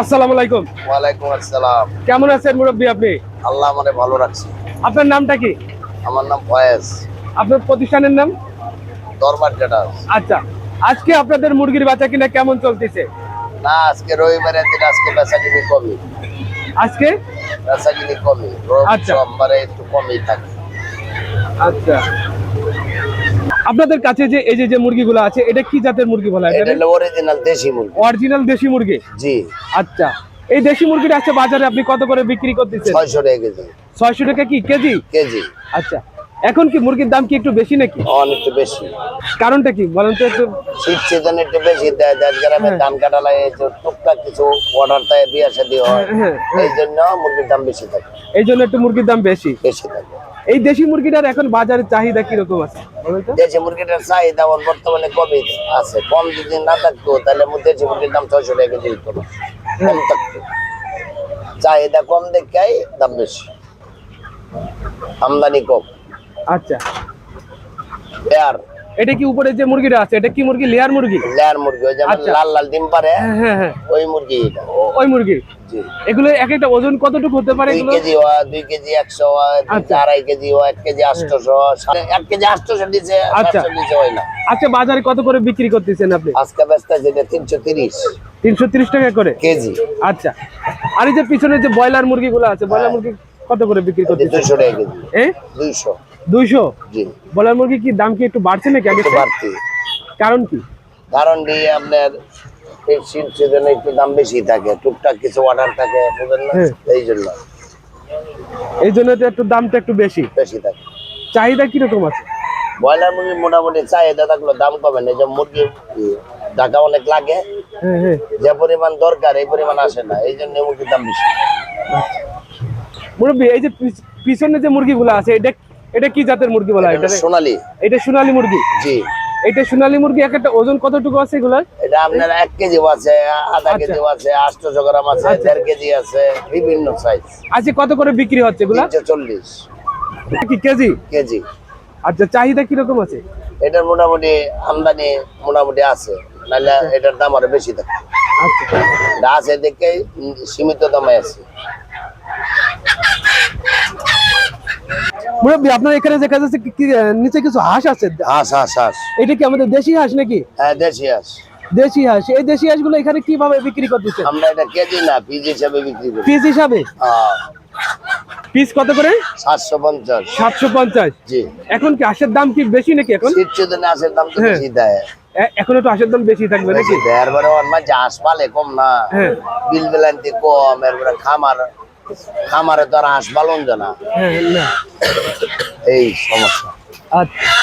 আসসালামু আলাইকুম। ওয়ালাইকুম আসসালাম। কেমন আছেন মুরব্বী আপনি? আল্লাহ মানে ভালো রাখছে। আপনার নামটা কি? আমার নাম ফয়েজ। আপনার প্রতিষ্ঠানের নাম? দরবার ট্রেডার আচ্ছা আজকে আপনাদের মুরগির বাচ্চা কিনা কেমন চলতেছে? না আজকে রবিবারের দিন আজকে বেচাকিনি কমই। আজকে? বেচাকিনি কমই। রোব আচ্ছা। সোমবারে একটু কমই থাকে। আচ্ছা। আপনাদের কাছে যে এই যে যে মুরগিগুলো আছে এটা কি জাতের মুরগি বলা হয় এটা অরিজিনাল দেশি মুরগি। অরিজিনাল দেশি মুরগি? জি। আচ্ছা। এই দেশি মুরগিটা আছে বাজারে আপনি কত করে বিক্রি করতেছেন? ছয়শো টাকা কেজি। ছয়শো টাকা কি? কেজি? কেজি। আচ্ছা। এখন কি মুরগির দাম কি একটু বেশি নাকি? অনেকটা বেশি। কারণটা কি? বলেন তো একটু। শীত সিজনে একটু বেশি দেয় দেশ গ্রামে হ্যাঁ। ধান কাটা লাগে টুকটাক কিছু অর্ডার তাই বিয়ে শাদী হয়। হ্যাঁ, হ্যাঁ। এই জন্য মুরগির দাম বেশি থাকে। এই জন্য একটু মুরগির দাম বেশি। বেশি থাকে। এই দেশি মুরগিটার এখন বাজারে চাহিদা কীরকম আছে? দেশি মুরগিটার চাহিদা বর্তমানে কমই আছে। কম যদি না থাকতো তাহলে দেশি মুরগির দাম ছয়শো টাকা কেজি হতো কম থাকতো। চাহিদা কম দেখাই দাম বেশি। আমদানি কম। আচ্ছা। লেয়ার। এটা কি উপরে যে মুরগিটা আছে এটা কি মুরগি? লেয়ার মুরগি? লেয়ার মুরগি ওই যেমন আচ্ছা। লাল লাল ডিম পারে হ্যাঁ হ্যাঁ হ্যাঁ। ওই মুরগি ওই মুরগি জি। এগুলো এক একটা ওজন কতটুকু হতে পারে এগুলো? কেজি হয় দুই কেজি একশো হয় দুই আচ্ছা। আড়াই কেজি হয় এক কেজি আটশোশো এক কেজি আটশোশো নিচে আচ্ছা। সাতশো নিচে হয় না। আচ্ছা বাজারে কত করে বিক্রি করতেছেন আপনি? আজকে ব্যস্ত যেটা তিনশো তিরিশ। তিনশো তিরিশ টাকা করে? কেজি। আচ্ছা। আর এই যে পিছনে যে ব্রয়লার মুরগিগুলো আছে ব্রয়লার মুরগি কত করে বিক্রি করতেছেন? দুইশো টাকা কেজি। এ? দুইশো। দুইশো? জি। ব্রয়লার মুরগি কি দাম কি একটু বাড়ছে নাকি আগে? বাড়তি। কারণ কি? কারণ দিয়ে আপনার এই শীত সিজনে একটু দাম বেশি থাকে। টুকটাক কিছু অর্ডার থাকে বুঝলেন না? হ্যাঁ। এই জন্য। এই জন্য তো একটু দামটা একটু বেশি। বেশি থাকে। চাহিদা কীরকম আছে? ব্রয়লার মুরগি মোটামুটি চাহিদা থাকল দাম কমে না। এই যে মুরগি টাকা অনেক লাগে। হ্যাঁ হ্যাঁ। যে পরিমাণ দরকার এই পরিমাণ আসে না। এই জন্য মুরগির দাম বেশি। মুরব্বী এই যে পিছনে যে মুরগিগুলো আছে এটা এটা কি জাতের মুরগি বলা হয়? এটা সোনালি। এটা সোনালী মুরগি? জি। এটা সোনালী মুরগি এক একটা ওজন কতটুকু আছে এগুলার এটা আপনার এক কেজি আছে আধা আচ্ছা। কেজি আছে আটশো গ্রাম আছে আচ্ছা। দেড় কেজি আছে বিভিন্ন সাইজ আজকে কত করে বিক্রি হচ্ছে এগুলা? চল্লিশ। কি কেজি? কেজি। আচ্ছা চাহিদা কীরকম আছে? এটার মোটামুটি আমদানি মোটামুটি আছে নাহলে এটার দাম আরও বেশি থাকে। আচ্ছা। আছে দেখে সীমিত দামে আছে। মুরব্বী আপনার এখানে দেখা যাচ্ছে নিচে কিছু হাঁস আছে? হাঁস হাঁস হাঁস। এটা কি আমাদের দেশি হাঁস নাকি? হ্যাঁ দেশি হাঁস। দেশি হাঁস। এই দেশি হাঁসগুলো এখানে কীভাবে বিক্রি করতেছে আমরা এটা কেজি না পিস হিসাবে বিক্রি করি। পিস হিসাবে? হ্যাঁ, পিস কত করে? সাতশো পঞ্চাশ। সাতশো পঞ্চাশ। জি। এখন কি হাঁসের দাম কি বেশি নাকি এখন? শীত সিজনে হাঁসের দাম তো হ্যাঁ। বেশি দেয়। এখন একটু হাঁসের দাম বেশি থাকবে নাকি? এরপরে মাঝে হাঁস পালে কম না। হ্যাঁ। বিল বেলান্তি কম এরপরে খামার খামারে তো আর হাঁস পালন জানা হ্যাঁ এই সমস্যা। আচ্ছা।